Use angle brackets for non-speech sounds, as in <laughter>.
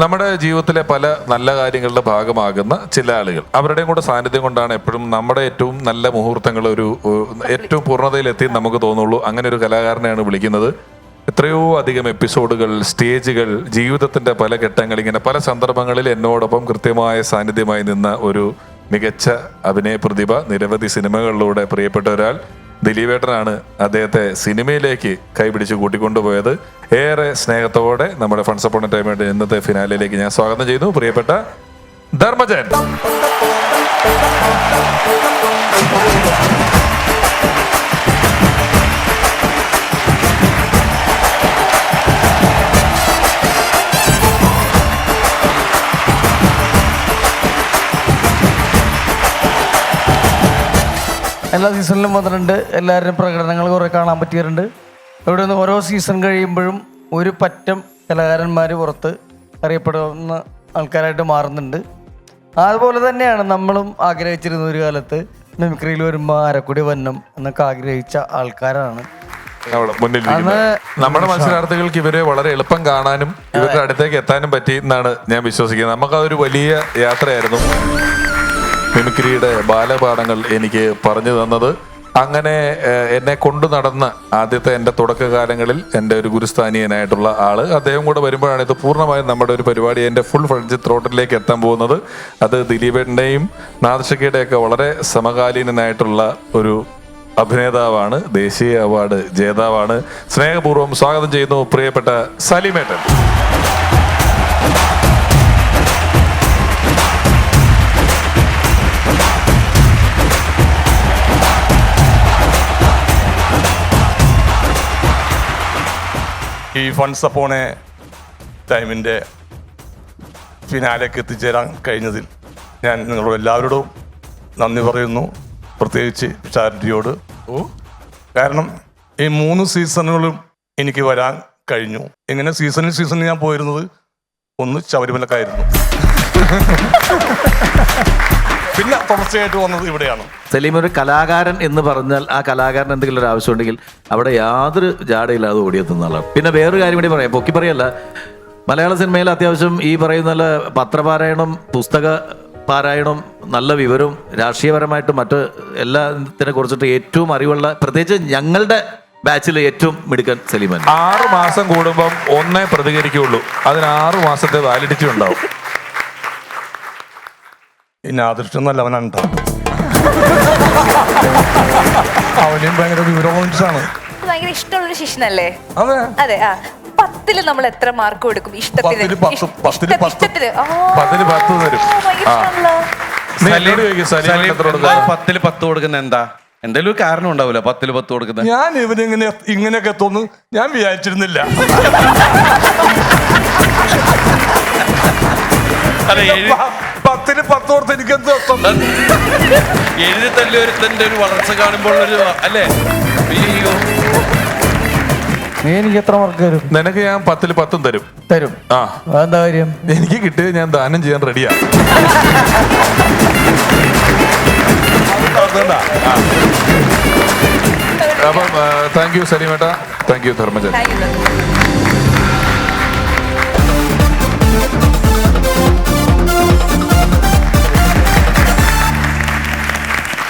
നമ്മുടെ ജീവിതത്തിലെ പല നല്ല കാര്യങ്ങളുടെ ഭാഗമാകുന്ന ചില ആളുകൾ. അവരുടെയും കൂടെ സാന്നിധ്യം കൊണ്ടാണ് എപ്പോഴും നമ്മുടെ ഏറ്റവും നല്ല മുഹൂർത്തങ്ങൾ ഒരു ഏറ്റവും പൂർണതയിലെത്തി നമുക്ക് തോന്നുള്ളൂ. അങ്ങനെ ഒരു കലാകാരനെയാണ് വിളിക്കുന്നത്. എത്രയോ അധികം എപ്പിസോഡുകൾ സ്റ്റേജുകൾ ജീവിതത്തിന്റെ പല ഘട്ടങ്ങൾ ഇങ്ങനെ പല സന്ദർഭങ്ങളിൽ എന്നോടൊപ്പം കൃത്യമായ സാന്നിധ്യമായി നിന്ന ഒരു മികച്ച അഭിനയ പ്രതിഭ നിരവധി സിനിമകളിലൂടെ പ്രിയപ്പെട്ട ഒരാൾ. ദിലീപേട്ടനാണ് അദ്ദേഹത്തെ സിനിമയിലേക്ക് കൈപിടിച്ച് കൂട്ടിക്കൊണ്ടുപോയത്. ഏറെ സ്നേഹത്തോടെ നമ്മുടെ ഫണ്ട്സ് അപ്പോൺ ഇന്നത്തെ ഫിനാലിലേക്ക് ഞാൻ സ്വാഗതം ചെയ്യുന്നു. പ്രിയപ്പെട്ട ധർമ്മജൻ. എല്ലാ സീസണിലും വന്നിട്ടുണ്ട്. എല്ലാവരുടെയും പ്രകടനങ്ങൾ കുറേ കാണാൻ പറ്റിയിട്ടുണ്ട് ഇവിടെ നിന്ന് ഓരോ സീസൺ കഴിയുമ്പോഴും ഒരു പറ്റം കലാകാരന്മാർ പുറത്ത് അറിയപ്പെടുന്ന ആൾക്കാരായിട്ട് മാറുന്നുണ്ട്. അതുപോലെ തന്നെയാണ് നമ്മളും ആഗ്രഹിച്ചിരുന്ന ഒരു കാലത്ത് മിമിക്രിയിൽ വരുമ്പോൾ ആരക്കുടി വന്നം എന്നൊക്കെ ആഗ്രഹിച്ച ആൾക്കാരാണ്. നമ്മുടെ മത്സരാർത്ഥികൾക്ക് ഇവരെ വളരെ എളുപ്പം കാണാനും ഇവരുടെ അടുത്തേക്ക് എത്താനും പറ്റി എന്നാണ് ഞാൻ വിശ്വസിക്കുന്നത്. നമുക്ക് അതൊരു വലിയ യാത്രയായിരുന്നു. മിമിക്രിയുടെ ബാലപാഠങ്ങൾ എനിക്ക് പറഞ്ഞു തന്നത്. അങ്ങനെ എന്നെ കൊണ്ടു നടന്ന ആദ്യത്തെ എന്റെ തുടക്കകാലങ്ങളിൽ എന്റെ ഒരു ഗുരുസ്ഥാനീയനായിട്ടുള്ള ആൾ. അദ്ദേഹം കൂടെ വരുമ്പോഴാണ് ഇത് പൂർണമായും നമ്മുടെ ഒരു പരിപാടി എന്റെ ഫുൾ ഫ്രഞ്ച് ത്രോട്ടിലേക്ക് എത്താൻ പോകുന്നത്. അത് ദിലീപേട്ടന്റെയും നാദശക്കയുടെയൊക്കെ വളരെ സമകാലീനനായിട്ടുള്ള ഒരു അഭിനേതാവാണ് ദേശീയ അവാർഡ് ജേതാവാണ്. സ്നേഹപൂർവം സ്വാഗതം ചെയ്യുന്നു പ്രിയപ്പെട്ട സലിമേട്ടൻ. ഈ ഫണ്ട്സ് അപ്പോണെ ടൈമിന്റെ ഫിനാലേക്ക് എത്തിച്ചേരാൻ കഴിഞ്ഞതിൽ ഞാൻ നിങ്ങളോട് എല്ലാവരോടും നന്ദി പറയുന്നു. പ്രത്യേകിച്ച് ചാരിറ്റിയോട്. കാരണം ഈ മൂന്ന് സീസണുകളും എനിക്ക് വരാൻ കഴിഞ്ഞു. ഇങ്ങനെ സീസണിൽ സീസണിൽ ഞാൻ പോയിരുന്നത് ഒന്ന് ശബരിമലക്കായിരുന്നു <laughs> പിന്നെ തുടർച്ചയായിട്ട് വന്നത് ഇവിടെയാണ്. സലീം ഒരു കലാകാരൻ എന്ന് പറഞ്ഞാൽ ആ കലാകാരൻ എന്തെങ്കിലും ഒരു ആവശ്യം ഉണ്ടെങ്കിൽ അവിടെ യാതൊരു ജാടയില്ലാതെ ഓടിയെത്തുന്ന ആളാണ്. പിന്നെ വേറൊരു കാര്യം കൂടി പറയാം. പൊക്കി പറയല്ല. മലയാള സിനിമയിൽ അത്യാവശ്യം ഈ പറയുന്ന നല്ല പത്രപാരായണം പുസ്തക പാരായണം നല്ല വിവരവും രാഷ്ട്രീയപരമായിട്ടും മറ്റ് എല്ലാത്തിനെ കുറിച്ചിട്ട് ഏറ്റവും അറിവുള്ള പ്രത്യേകിച്ച് ഞങ്ങളുടെ ബാച്ചിൽ ഏറ്റവും മിടുക്കൻ സലീമൻ ആറ് മാസം കൂടുമ്പം ഒന്നേ പ്രതികരിക്കുകയുള്ളൂ. അതിന് ആറ് മാസത്തെ വാലിഡിറ്റി ഉണ്ടാവും. ഇനി അദൃഷ്ടം നല്ലവനാണ് അവനാണ് അവനെയും ഭയങ്കര വിവരമാണ് ഭയങ്കര ഇഷ്ടമുള്ള ശിഷ്യനല്ലേ അതെ അതെ ആ പത്തിൽ നമ്മൾ എത്ര മാർക്ക് കൊടുക്കും ഇഷ്ടത്തിന് പത്തിൽ പത്ത്, ഇഷ്ട- പത്തിൽ പത്ത്. ഇഷ്ടത്തിന് ആ. പത്തിന് പത്ത് തരും. ഓ, ഭയങ്കര ആ. ഇഷ്ടമാണല്ലോ. നീ എന്നോട് ചോദിക്ക് സലീമിന് സലീം എത്ര കൊടുക്കും? പത്തിൽ പത്ത് കൊടുക്കുന്ന എന്താ എന്തെങ്കിലും ഒരു കാരണം ഉണ്ടാവില്ല പത്തിൽ പത്ത് കൊടുക്കുന്ന ഞാൻ ഇവനിങ്ങനെ ഇങ്ങനെയൊക്കെ എത്തുമെന്ന് ഞാൻ വിചാരിച്ചിരുന്നില്ല അല്ല എഴു- പ- പത്തിന് പത്ത് കൊടുത്ത് എനിക്ക് എന്ത് എത്തും എഴുതി തല്ലി ഒരുത്തന്റെ ഒരു വളർച്ച കാണുമ്പോൾ ഒരു അല്ലേ? അയ്യോ. നീ എനിക്ക് എത്ര മാർക്ക് തരും? നിനക്ക് ഞാൻ പത്തിൽ പത്തും തരും. തരും. ആ. അതെന്താ കാര്യം? എനിക്ക് കിട്ടിയത് ഞാൻ ദാനം ചെയ്യാൻ റെഡിയാ അപ്പം താങ്ക് യു സലീമേട്ട താങ്ക് യു ധർമ്മജൻ.